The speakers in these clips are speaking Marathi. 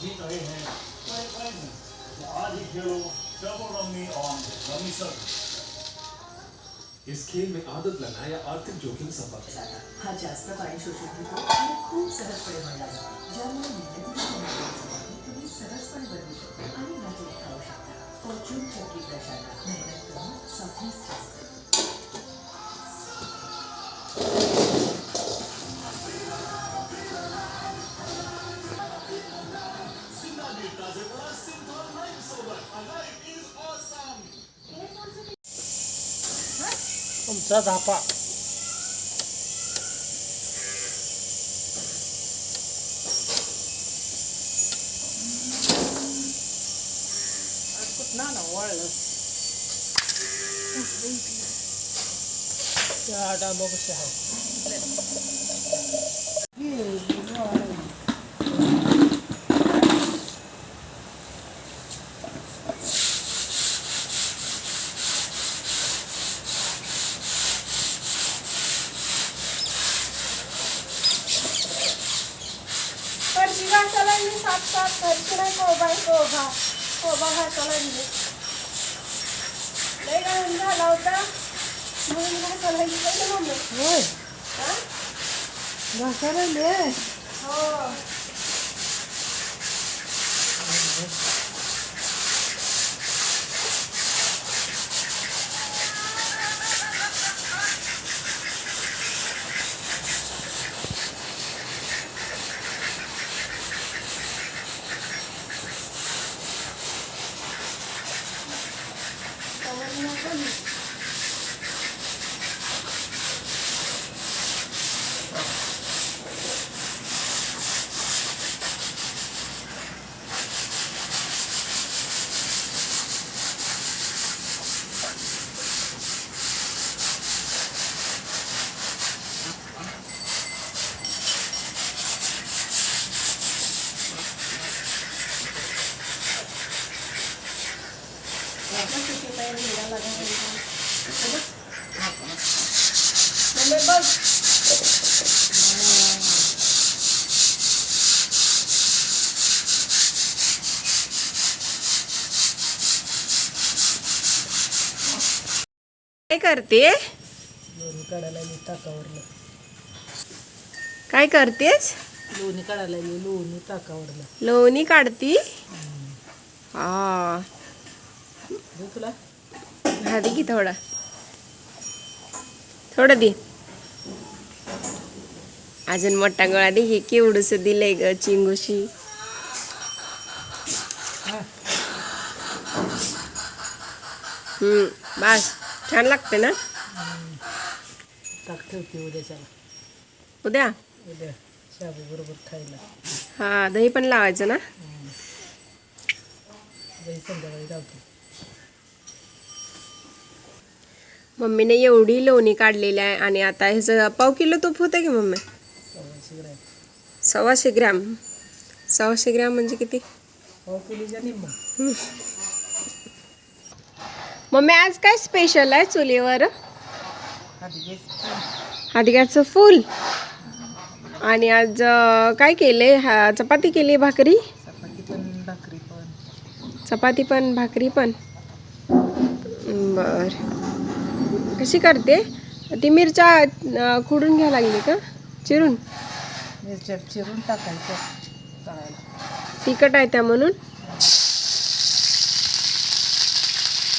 जीत रहे हैं तो आज ही खेलो रमी ऑन रमी इस खेल में आदत लगाया या आर्थिक जोखिम संभव। है हर जास्त आणि शोषण खूप सहजपणे जाता है। तुमचा धापा डांबा कशा फरशी घासायला लागली सात सात फरशी नाही कोबा आहे कोबा कोबा घासायला लागली लय घालून झाला होता म्हणून घासायला लागली पाहिजे मम्मी होय हा? घासायला ले हो समजलं का नाही? आपलं किती टाइम गेला लागला मम्मी बघ काय करते? लोणी काढायला मी ताकावरलं काय करतेस? लोणी काढायला मी लोणी ताकावरलं लोणी काढती? हा. तुला. हा दे की थोडा. थोडं दे. अजून मोठा गोळा दे हे केवढूस दिलंय ग चिंगूशी. हम्म बस छान लागते ना? ताक ठेवते उद्याच्याला उद्या? उद्या शाबू बरोबर खायला. हा दही पण लावायचं ना? दही संध्याकाळी लावतो. मम्मीने एवढी लोणी काढलेली आहे आणि आता ह्याचं पाव किलो तूप होतं की मम्मी? सव्वाशे ग्रॅम. सव्वाशे ग्रॅम. म्हणजे किती? मम्मी आज काय स्पेशल आहे चुलीवर? हाडग्याचं फूल. आणि आज काय केले? हा चपाती केली भाकरी? चपाती पण भाकरी पण. बर. कशी करते? ती मिरच्या खुडून घ्यायला लागली का? चिरून? मिरच्या चिरून टाकायचं तिखट आहे त्या म्हणून?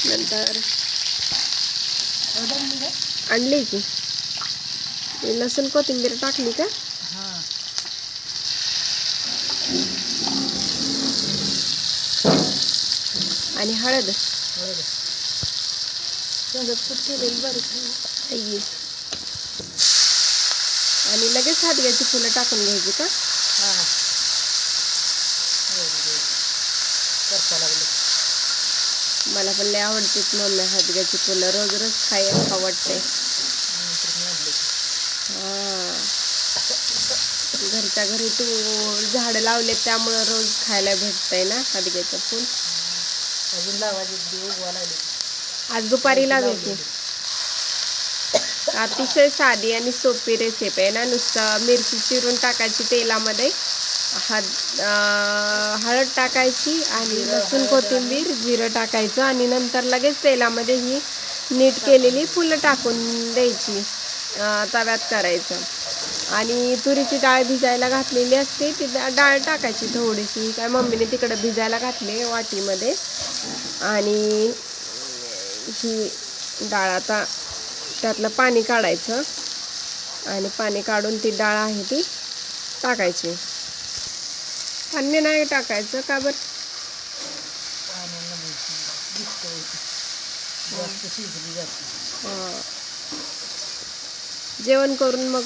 नंतर आणली की. लसूण कोथिंबीर टाकली का? आणि हळद. हळद. केलेली आणि लगेच हातग्याची फुलं टाकून घ्यायची का? हां करता लागले. मला पण लय आवडतात मम्मी हातग्याची फुलं. रोज रोज खायला वाटते हा. घरच्या घरी तू झाडं लावले त्यामुळं रोज खायला भेटतंय ना हातग्याचं फुल? अजून लावायचे उगवा लागले. आज दुपारी लावायची अतिशय साधी आणि सोपी रेसिपी आहे ना नुसतं मिरची चिरून टाकायची तेलामध्ये हद हळद टाकायची आणि लसूण कोथिंबीर जिरं टाकायचं आणि नंतर लगेच तेलामध्ये ही नीट केलेली फुलं टाकून द्यायची तव्यात करायचं. आणि तुरीची डाळ भिजायला घातलेली असते ती डाळ टाकायची थोडीशी. काय मम्मीने तिकडं भिजायला घातली वाटीमध्ये. आणि ही डाळ आता त्यातलं पाणी काढायचं. आणि पाणी काढून ती डाळ आहे ती टाकायची. पाणी नाही टाकायचं का बरं. जेवण करून मग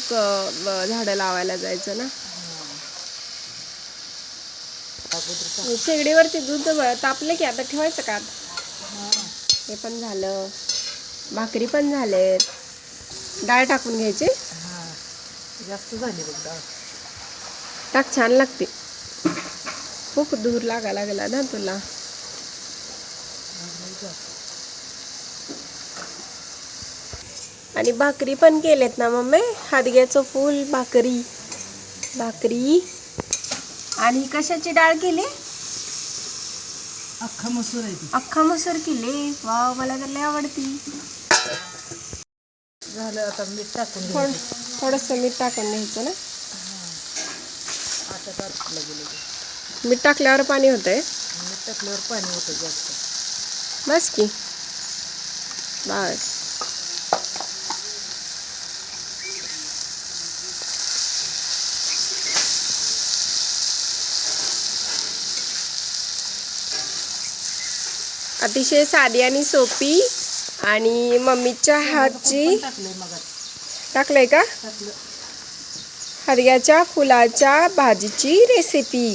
झाडं लावायला जायचं ना? शेगडीवरती दूध तापलं की आता ठेवायचं का आता? हे पण झालं. भाकरी पण झालेत. डाळ टाकून घ्यायची. हां जास्त झाली बघ डाळ. टाक छान लागते. खूप दूर लागा लागला ना तुला. आणि भाकरी पण केलेत ना मम्मी? हादग्याचं फूल भाकरी. भाकरी. आणि कशाची डाळ केली? अख्खा मसूर आहे ती. अख्खा मसूर केली. वा मला तर लय आवडती. झालं आता मीठ टाकून थोड घ्यायचं. थोडंसं मीठ टाकून घ्यायचं ना? आता गेलं. मीठ टाकल्यावर पाणी होतंय? मीठ टाकल्यावर पाणी होतं जास्त. बस की. बस अतिशय साधी आणि सोपी आणि मम्मीच्या हातची टाकलंय का? हरग्याच्या फुलाच्या भाजीची रेसिपी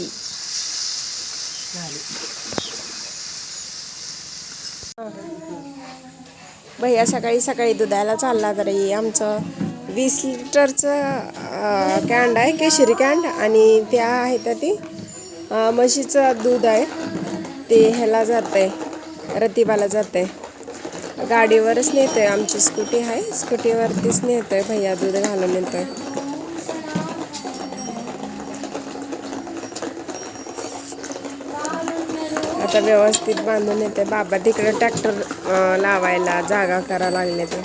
भैया सकाळी सकाळी दुधायला चालला तरी आमचं वीस लिटरचं कॅन्ड आहे केशरी कॅन्ड आणि त्या आहे त्या ती म्हशीचं दूध आहे. ते ह्याला जात आहे रतिबाला जात आहे गाडीवरच नेतो आहे आमची स्कूटी आहे स्कूटीवरतीच नेतो आहे भैया दूध घालून नेतो आहे आता व्यवस्थित बांधून येते बाबा तिकडे ट्रॅक्टर लावायला जागा करा लागले ते.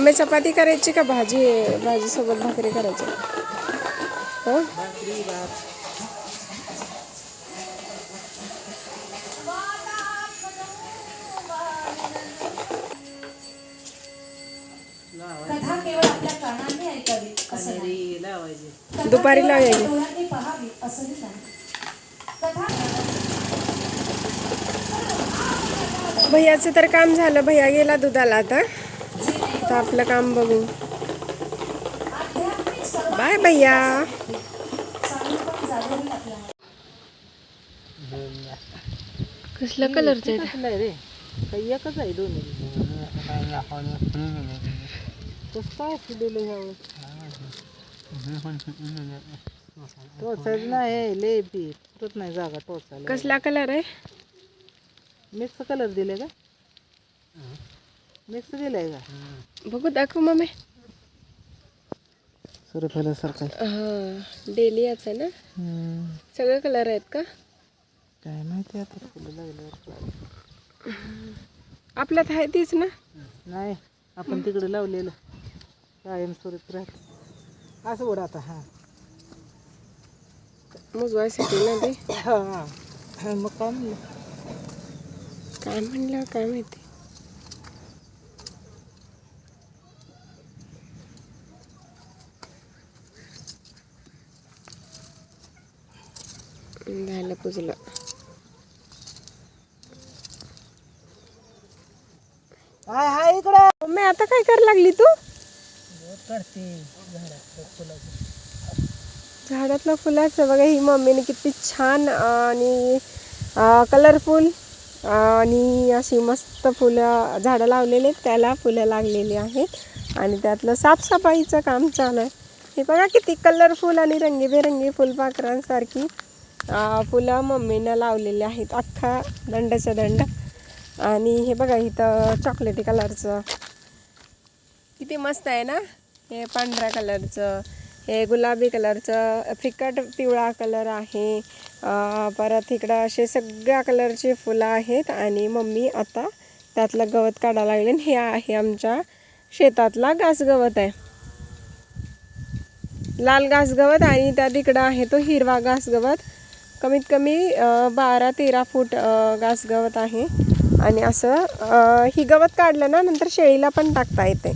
मम्मी चपाती करायची का भाजी? भाजीसोबत भाकरी करायची. हं? भाकरी भात कथा केवळ आपल्या कानाने ऐकावी असं नाही. कन्हेरी लावायची. कथा दुपारी लावायची. भैयाचं तर काम झालं. भैया गेला दुधाला आता. आता आपलं काम बघू. बाय भैया. कसला कलरचं टाकलंय रे? काही एकच आहे दोन्ही. कसं काय फुलेलं ह्यावर? टोचायचं नाही लय बी नाही जागा टोचायला. कसला कलर आहे? मिक्स कलर दिले का? मिक्स दिलाय का? बघू दाखव मम्मी सूर्यफुलासारखा हा डेली याच आहे ना सगळे कलर आहेत का? काय माहिती आता. फुलं लागल्यावर आपल्यात आहे तीच ना? नाही आपण तिकडे लावलेलं. कायम स्वरूप राहत. असं उडा आता हां. मोजवायसाठी ना ते? हां. मग काय म्हणलं? काय म्हणलं काय माहिती? झालं पुजलं हाय हाय इकडं मम्मी आता काय करायला लागली तू करते झाडातलं फुलाचं बघा ही मम्मीने किती छान आणि कलरफुल आणि अशी मस्त फुलं झाडं लावलेली आहेत त्याला फुलं लागलेली आहेत आणि त्यातलं साफसफाईचं काम चालू आहे हे बघा किती कलरफुल आणि रंगीबेरंगी फुलपाखरांसारखी फुलं मम्मीनं लावलेली आहेत. अख्खा दंडाचा दंड. आणि हे बघा इथं चॉकलेटी कलरचं किती मस्त आहे ना? हे पांढऱ्या कलरचं हे गुलाबी कलरचं फिकट पिवळा कलर आहे. परत इकडं असे सगळ्या कलरचे फुलं आहेत. आणि मम्मी आता त्यातलं गवत काढायला लागले हे आहे आमच्या शेतातला घास गवत आहे. लाल घास गवत आणि त्या तिकडं आहे तो हिरवा घास गवत. कमीत कमी बारा तेरा फूट घास गवत आहे. आणि असं ही गवत काढलं ना नंतर शेळीला पण टाकता येते.